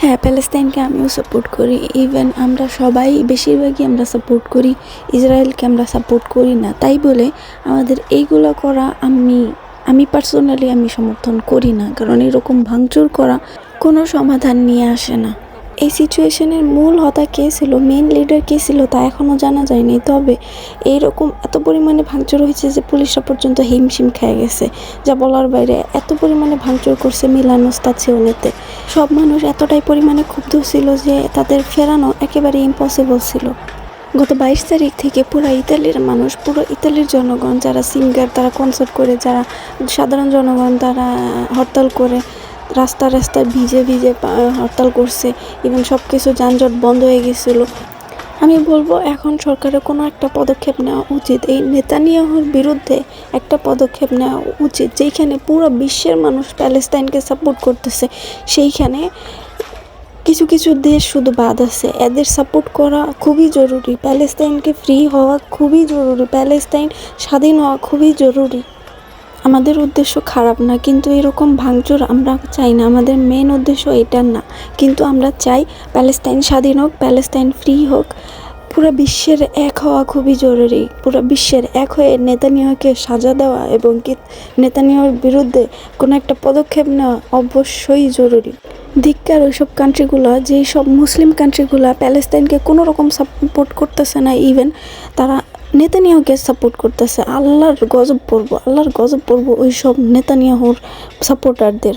হ্যাঁ প্যালেস্তাইনকে আমিও সাপোর্ট করি। ইভেন আমরা সবাই, বেশিরভাগই আমরা সাপোর্ট করি। ইসরায়েলকে আমরা সাপোর্ট করি না। তাই বলে আমাদের এইগুলো করা আমি আমি পার্সোনালি আমি সমর্থন করি না। কারণ এরকম ভাঙচুর করা কোনো সমাধান নিয়ে আসে না। এই সিচুয়েশনের মূল হতা কে ছিল? মেন লিডার কে ছিল তা এখনও জানা যায়নি। তবে এইরকম এত পরিমাণে ভাঙচুর হয়েছে যে পুলিশরা পর্যন্ত হিমশিম খেয়ে গেছে। যা বলার বাইরে এত পরিমাণে ভাঙচুর করছে মিলান ওস্তাদ সব মানুষ এতটাই পরিমাণে ক্ষুব্ধ ছিল যে তাদের ফেরানো একেবারে ইম্পসিবল ছিল। গত বাইশ তারিখ থেকে পুরো ইতালির মানুষ, পুরো ইতালির জনগণ, যারা সিঙ্গার তারা কনসার্ট করে, যারা সাধারণ জনগণ, তারা হরতাল করে রাস্তা রাস্তায় ভিজে ভিজে হরতাল করছে ইভেন সব কিছু যানজট বন্ধ হয়ে গেছিল। আমি বলব, এখন সরকারের কোনো একটা পদক্ষেপ নেওয়া উচিত। এই নেতানিয়াহুর বিরুদ্ধে একটা পদক্ষেপ নেওয়া উচিত যেখানে পুরো বিশ্বের মানুষ প্যালেস্তাইনকে সাপোর্ট করতেছে। সেইখানে কিছু কিছু দেশ শুধু বাদ আছে। এদের সাপোর্ট করা খুবই জরুরি। প্যালেস্তাইনকে ফ্রি হওয়া খুবই জরুরি। প্যালেস্তাইন স্বাধীন হওয়া খুবই জরুরি। আমাদের উদ্দেশ্য খারাপ না, কিন্তু এরকম ভাঙচুর আমরা চাই না। আমাদের মেন উদ্দেশ্য এটা না। কিন্তু আমরা চাই প্যালেস্তাইন স্বাধীন হোক, প্যালেস্তাইন ফ্রি হোক। পুরো বিশ্বের এক হওয়া খুবই জরুরি। পুরো বিশ্বের এক হয়ে নেতানিয়াকে সাজা দেওয়া এবং কি নেতানিয়াহুর বিরুদ্ধে কোনো একটা পদক্ষেপ নেওয়া অবশ্যই জরুরি। ধিক্কার ওইসব কান্ট্রিগুলো যেই সব মুসলিম কান্ট্রিগুলো প্যালেস্তাইনকে কোনো রকম সাপোর্ট করতেছে না ইভেন তারা নেতানিয়াহুকে সাপোর্ট করতেছে। আল্লাহর গজব পড়ব আল্লাহর গজব পড়ব ওই সব নেতানিয়াহুর সাপোর্টারদের